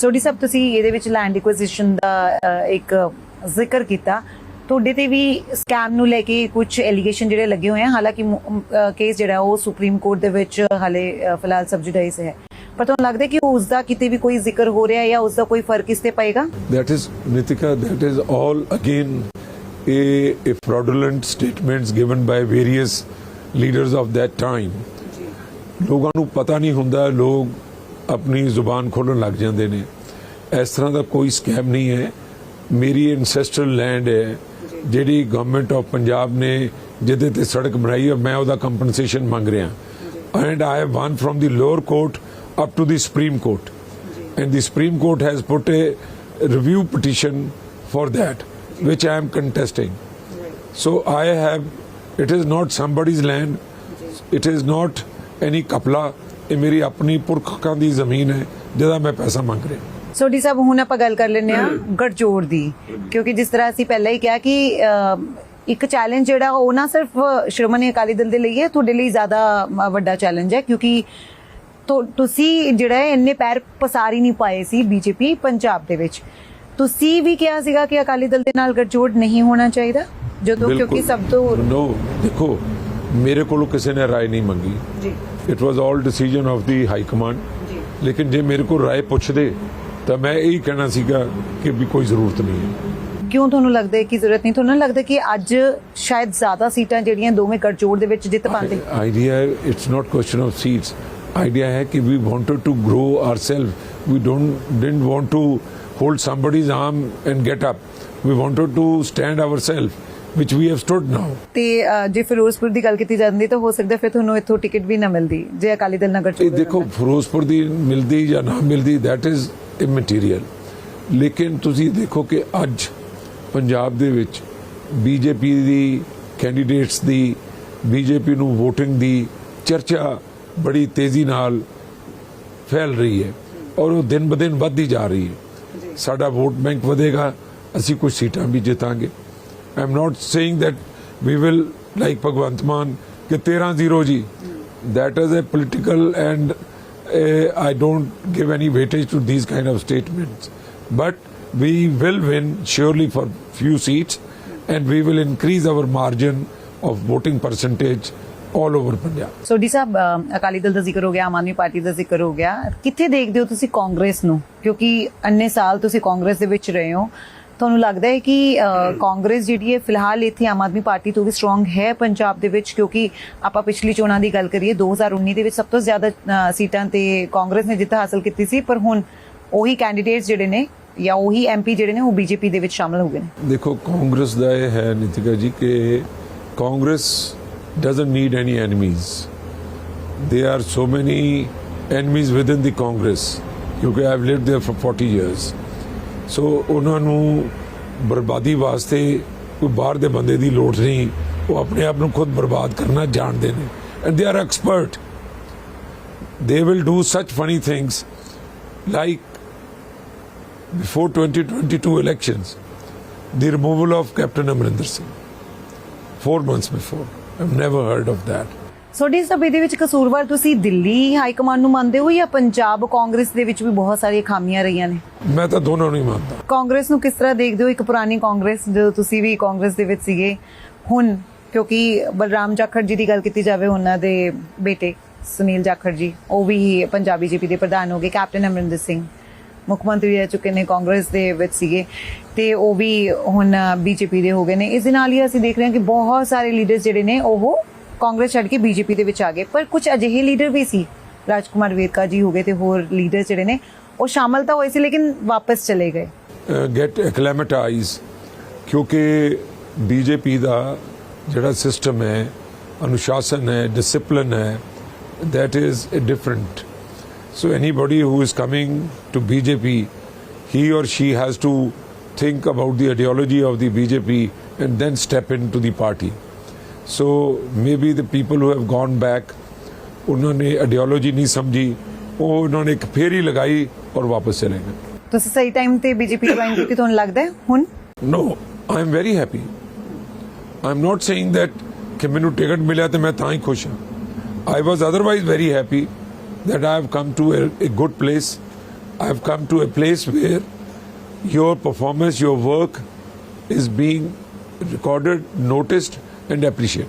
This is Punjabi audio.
ਸੋਡੀ ਸਾਹਿਬ ਤੁਸੀਂ ਇਹਦੇ ਵਿੱਚ ਲੈਂਡ ਐਕੁਜੀਸ਼ਨ ਦਾ ਇੱਕ ਜ਼ਿਕਰ ਕੀਤਾ। ਤੁਹਾਡੇ ਤੇ ਵੀ ਸਕੈਮ ਨੂੰ ਲੈ ਕੇ ਕੁਝ ਐਲੀਗੇਸ਼ਨ ਜਿਹੜੇ ਲੱਗੇ ਹੋਏ ਆ। ਹਾਲਾਂਕਿ ਕੇਸ ਜਿਹੜਾ ਉਹ ਸੁਪਰੀਮ ਕੋਰਟ ਦੇ ਵਿੱਚ ਹਾਲੇ ਫਿਲਹਾਲ ਸਬਜੂਡਾਈਜ਼ ਹੈ। ਪਰ ਤੁਹਾਨੂੰ ਲੱਗਦਾ ਕਿ ਉਸ ਦਾ ਕਿਤੇ ਵੀ ਕੋਈ ਜ਼ਿਕਰ ਹੋ ਰਿਹਾ ਹੈ ਜਾਂ ਉਸ ਦਾ ਕੋਈ ਫ਼ਰਕ ਇਸ ਤੇ ਪਏਗਾ? That is, Nitika, that is all again a, a fraudulent statements given by various leaders of that time. ਲੋਕਾਂ ਨੂੰ ਪਤਾ ਨਹੀਂ ਹੁੰਦਾ ਲੋਕ ਆਪਣੀ ਜ਼ੁਬਾਨ ਖੋਲਣ ਲੱਗ ਜਾਂਦੇ ਨੇ। ਇਸ ਤਰ੍ਹਾਂ ਦਾ ਕੋਈ ਸਕੈਮ ਨਹੀਂ ਹੈ। ਮੇਰੀ ਐਂਸੈਸਟਰਲ ਲੈਂਡ ਹੈ ਜਿਹੜੀ ਗਵਰਨਮੈਂਟ ਆਫ ਪੰਜਾਬ ਨੇ ਜਿਹਦੇ ਤੇ ਸੜਕ ਬਣਾਈ ਹੈ ਮੈਂ ਉਹਦਾ ਕੰਪਨਸੇਸ਼ਨ ਮੰਗ ਰਿਹਾ। And I have won from the lower court up to the supreme court and the supreme court has put a review petition for that, which I am contesting. So I have, it is not somebody's land, it is not any kapla, ਇਹ ਮੇਰੀ ਆਪਣੀ ਪੁਰਖਾਂ ਦੀ ਜ਼ਮੀਨ ਹੈ ਜਿਹਦਾ ਮੈਂ ਪੈਸਾ ਮੰਗ ਰਿਹਾ। ਸੋਡੀ ਸਾਹਿਬ ਹੁਣ ਆਪਾਂ ਗੱਲ ਕਰ ਲੈਂਦੇ ਆ ਗੜਜੋੜ ਦੀ ਕਿਉਂਕਿ ਜਿਸ ਤਰ੍ਹਾਂ ਅਸੀਂ ਪਹਿਲਾਂ ਹੀ ਕਿਹਾ ਕਿ ਇੱਕ ਚੈਲੰਜ ਜਿਹੜਾ ਉਹ ਨਾ ਸਿਰਫ ਸ਼੍ਰੋਮਣੀ ਅਕਾਲੀ ਦਲ ਦੇ ਲਈ ਹੈ ਤੁਹਾਡੇ ਲਈ ਜ਼ਿਆਦਾ ਵੱਡਾ ਚੈਲੰਜ ਹੈ ਕਿਉਂਕਿ ਤੁਸੀਂ ਜਿਹੜਾ ਇੰਨੇ ਪੈਰ ਪਸਾਰ ਹੀ ਨਹੀਂ ਪਾਏ ਸੀ ਬੀਜੇਪੀ ਪੰਜਾਬ ਦੇ ਵਿੱਚ। ਤੁਸੀਂ ਵੀ ਕਿਹਾ ਸੀਗਾ ਕਿ ਅਕਾਲੀ ਦਲ ਦੇ ਨਾਲ ਗੜਜੋੜ ਨਹੀਂ ਹੋਣਾ ਚਾਹੀਦਾ? ਜਦੋਂ ਕਿਉਂਕਿ ਸਭ ਤੋਂ ਨੋ ਦੇਖੋ ਮੇਰੇ ਕੋਲੋਂ ਕਿਸੇ ਨੇ ਰਾਏ ਨਹੀਂ ਮੰਗੀ। ਜੀ। It was all decision of the high command ਲੇਕਿਨ ਜੇ ਮੇਰੇ ਕੋਲ ਰਾਏ ਪੁੱਛਦੇ ਤਾਂ ਮੈਂ ਇਹੀ ਕਹਿਣਾ ਸੀਗਾ ਕਿ ਵੀ ਕੋਈ ਜ਼ਰੂਰਤ ਨਹੀਂ ਹੈ ਕਿਉਂ ਤੁਹਾਨੂੰ ਲੱਗਦਾ ਹੈ ਕਿ ਜ਼ਰੂਰਤ ਨਹੀਂ ਤੁਹਾਨੂੰ ਲੱਗਦਾ ਕਿ ਅੱਜ ਸ਼ਾਇਦ ਜ਼ਿਆਦਾ ਸੀਟਾਂ ਜਿਹੜੀਆਂ ਦੋਵੇਂ ਗੜਜੋੜ ਦੇ ਵਿੱਚ ਜਿੱਤ ਪਾਉਂਦੇ idea it's not question of seats idea hai ki we wanted to grow ourselves we don't didn't want to hold somebody's arm and get up we wanted to stand ourselves which we have stood now. ਤੇ ਜੇ ਫਿਰੋਜ਼ਪੁਰ ਦੀ ਗੱਲ ਕੀਤੀ ਜਾਂਦੀ ਤਾਂ ਹੋ ਸਕਦਾ ਫਿਰ ਤੁਹਾਨੂੰ ਇੱਥੋਂ ਟਿਕਟ ਵੀ ਨਾ ਮਿਲਦੀ ਜੇ ਅਕਾਲੀ ਦਲ ਨਗਰ ਇਹ ਦੇਖੋ ਫਿਰੋਜ਼ਪੁਰ ਦੀ ਮਿਲਦੀ ਜਾਂ ਨਾ ਮਿਲਦੀ that is immaterial. ਲੇਕਿਨ ਤੁਸੀਂ ਦੇਖੋ ਕਿ ਅੱਜ ਪੰਜਾਬ ਦੇ ਵਿੱਚ ਬੀਜੇਪੀ ਦੀ ਕੈਂਡੀਡੇਟਸ ਦੀ ਬੀਜੇਪੀ ਨੂੰ VOTING ਦੀ ਚਰਚਾ ਬੜੀ ਤੇਜ਼ੀ ਨਾਲ ਫੈਲ ਰਹੀ ਹੈ ਔਰ ਉਹ ਦਿਨ ਬਦਿਨ ਵੱਧਦੀ ਜਾ ਰਹੀ ਹੈ। ਸਾਡਾ ਵੋਟ ਬੈਂਕ ਵਧੇਗਾ ਅਸੀਂ ਕੁਝ ਸੀਟਾਂ ਵੀ ਜਿੱਤਾਂਗੇ। I am not saying that we will like Bhagwant Mann ਕਿ 13-0 ਜੀ that is a political and uh, I don't give any weightage to these kind of statements but we will win surely for few seats and we will increase our margin of voting percentage all over Punjab Sodhi ਸਾਹਿਬ ਅ, ਅਕਾਲੀ ਦਲ ਦਾ ਜ਼ਿਕਰ ਹੋ ਗਿਆ ਆਮ ਆਦਮੀ ਪਾਰਟੀ ਦਾ ਜ਼ਿਕਰ ਹੋ ਗਿਆ ਕਿੱਥੇ ਦੇਖਦੇ ਹੋ ਤੁਸੀਂ ਕਾਂਗਰਸ ਨੂੰ ਕਿਉਂਕਿ ਅੰਨੇ ਸਾਲ ਤੁਸੀਂ ਕਾਂਗਰਸ ਦੇ ਵਿੱਚ ਰਹੇ ਹੋ ਤੁਹਾਨੂੰ ਲੱਗਦਾ ਹੈ ਕਿ ਕਾਂਗਰਸ ਜਿਹੜੀ ਹੈ ਫਿਲਹਾਲ ਇੱਥੇ ਆਮ ਆਦਮੀ ਪਾਰਟੀ ਤੋਂ ਵੀ ਸਟਰੋਂਗ ਹੈ ਪੰਜਾਬ ਦੇ ਵਿੱਚ? ਕਿਉਂਕਿ ਆਪਾਂ ਪਿਛਲੀ ਚੋਣਾਂ ਦੀ ਗੱਲ ਕਰੀਏ 2019 ਦੇ ਵਿੱਚ ਸਭ ਤੋਂ ਜ਼ਿਆਦਾ ਸੀਟਾਂ ਤੇ ਕਾਂਗਰਸ ਨੇ ਜਿੱਤ ਹਾਸਲ ਕੀਤੀ ਸੀ ਪਰ ਹੁਣ ਉਹੀ ਕੈਂਡੀਡੇਟਸ ਜਿਹੜੇ ਨੇ ਜਾਂ ਉਹੀ ਐਮਪੀ ਜਿਹੜੇ ਨੇ ਉਹ ਬੀਜੇਪੀ ਦੇ ਵਿੱਚ ਸ਼ਾਮਲ ਹੋ ਗਏ ਨੇ। ਦੇਖੋ ਕਾਂਗਰਸ ਦਾ ਇਹ ਹੈ ਨਿਤਿਕਾ ਜੀ ਕਿ Congress doesn't need any enemies. There are so many enemies within the congress ਕਿਉਂਕਿ i've lived there for 40 years. So ਉਹਨਾਂ ਨੂੰ ਬਰਬਾਦੀ ਵਾਸਤੇ ਕੋਈ ਬਾਹਰ ਦੇ ਬੰਦੇ ਦੀ ਲੋੜ ਨਹੀਂ ਉਹ ਆਪਣੇ ਆਪ ਨੂੰ ਖੁਦ ਬਰਬਾਦ ਕਰਨਾ ਜਾਣਦੇ ਨੇ and they are expert they will do such funny things like before 2022 elections the removal of Captain Amrinder Singh. Four months before. I've never heard of that. Sodhi ਸਾਹਿਬ ਇਹਦੇ ਵਿੱਚ ਕਸੂਰਵਾਰ ਤੁਸੀਂ ਦਿੱਲੀ ਹਾਈ ਕਮਾਂਡ ਨੂੰ ਮੰਨਦੇ ਹੋ ਜਾਂ ਪੰਜਾਬ ਕਾਂਗਰਸ ਦੇ ਵਿੱਚ ਵੀ ਬਹੁਤ ਸਾਰੀਆਂ ਖਾਮੀਆਂ ਰਹੀਆਂ ਨੇ? ਮੈਂ ਤਾਂ ਦੋਨੋਂ ਨਹੀਂ ਮੰਨਦਾ। ਕਾਂਗਰਸ ਨੂੰ ਕਿਸ ਤਰ੍ਹਾਂ ਦੇਖਦੇ ਹੋ? ਇੱਕ ਪੁਰਾਣੀ ਕਾਂਗਰਸ ਜਦੋਂ ਤੁਸੀਂ ਵੀ ਕਾਂਗਰਸ ਦੇ ਵਿੱਚ ਸੀਗੇ ਹੁਣ ਕਿਉਂਕਿ ਬਲਰਾਮ ਜਾਖੜ ਜੀ ਦੀ ਗੱਲ ਕੀਤੀ ਜਾਵੇ ਉਹਨਾਂ ਦੇ ਬੇਟੇ ਸੁਨੀਲ ਜਾਖੜ ਜੀ ਉਹ ਵੀ ਪੰਜਾਬ ਬੀਜੇਪੀ ਦੇ ਪ੍ਰਧਾਨ ਹੋ ਗਏ ਕੈਪਟਨ ਅਮਰਿੰਦਰ ਸਿੰਘ ਮੁੱਖ ਮੰਤਰੀ ਰਹਿ ਚੁੱਕੇ ਨੇ ਕਾਂਗਰਸ ਦੇ ਵਿੱਚ ਸੀਗੇ ਤੇ ਉਹ ਵੀ ਹੁਣ ਬੀਜੇਪੀ ਦੇ ਹੋ ਗਏ ਨੇ। ਇਸ ਦੇ ਨਾਲ ਹੀ ਅਸੀਂ ਦੇਖ ਰਹੇ ਹਾਂ ਕਿ ਬਹੁਤ ਸਾਰੇ ਲੀਡਰਸ ਜਿਹੜੇ ਨੇ ਉਹ ਕਾਂਗਰਸ ਛੱਡ ਕੇ ਬੀਜੇਪੀ ਦੇ ਵਿੱਚ ਆ ਗਏ। ਪਰ ਕੁਝ ਅਜਿਹੇ ਲੀਡਰ ਵੀ ਸੀ, ਰਾਜਕੁਮਾਰ ਵੇਰਕਾ ਜੀ ਹੋ ਗਏ ਤੇ ਹੋਰ ਲੀਡਰ ਜਿਹੜੇ ਨੇ, ਉਹ ਸ਼ਾਮਲ ਤਾਂ ਹੋਏ ਸੀ, ਲੇਕਿਨ ਵਾਪਸ ਚਲੇ ਗਏ। ਗੈਟ ਐਕਲੈਮੇਟਾਈਜ਼ ਕਿਉਂਕਿ ਬੀਜੇਪੀ ਦਾ ਜਿਹੜਾ ਸਿਸਟਮ ਹੈ, ਅਨੁਸ਼ਾਸਨ ਹੈ ਡਿਸਪਲਿਨ ਹੈ, that is a different. So anybody who is coming to bjp he or she has to think about the ideology of the bjp and then step into the party. So maybe the people who have gone back ਉਹਨਾਂ ਨੇ ਆਈਡੀਓਲੋਜੀ ਨਹੀਂ ਸਮਝੀ ਉਹ ਉਹਨਾਂ ਨੇ ਇੱਕ ਫੇਰੀ ਲਗਾਈ ਔਰ ਵਾਪਸ ਚਲੇ ਗਏ ਤੁਸੀਂ ਸਹੀ ਟਾਈਮ ਤੇ ਬੀਜੇਪੀ ਜੁਆਇਨ ਕੀਤੀ ਤੁਹਾਨੂੰ ਲੱਗਦਾ ਹੈ ਹੁਣ No, I am very happy. I'm not saying that ਕਿ ਮੈਨੂੰ ਟਿਕਟ ਮਿਲਿਆ ਤੇ ਮੈਂ ਤਾਂ ਹੀ ਖੁਸ਼ ਹਾਂ I was otherwise very happy that I have come to a, a good place I have come to a place where your performance, your work is being recorded, noticed, and appreciated.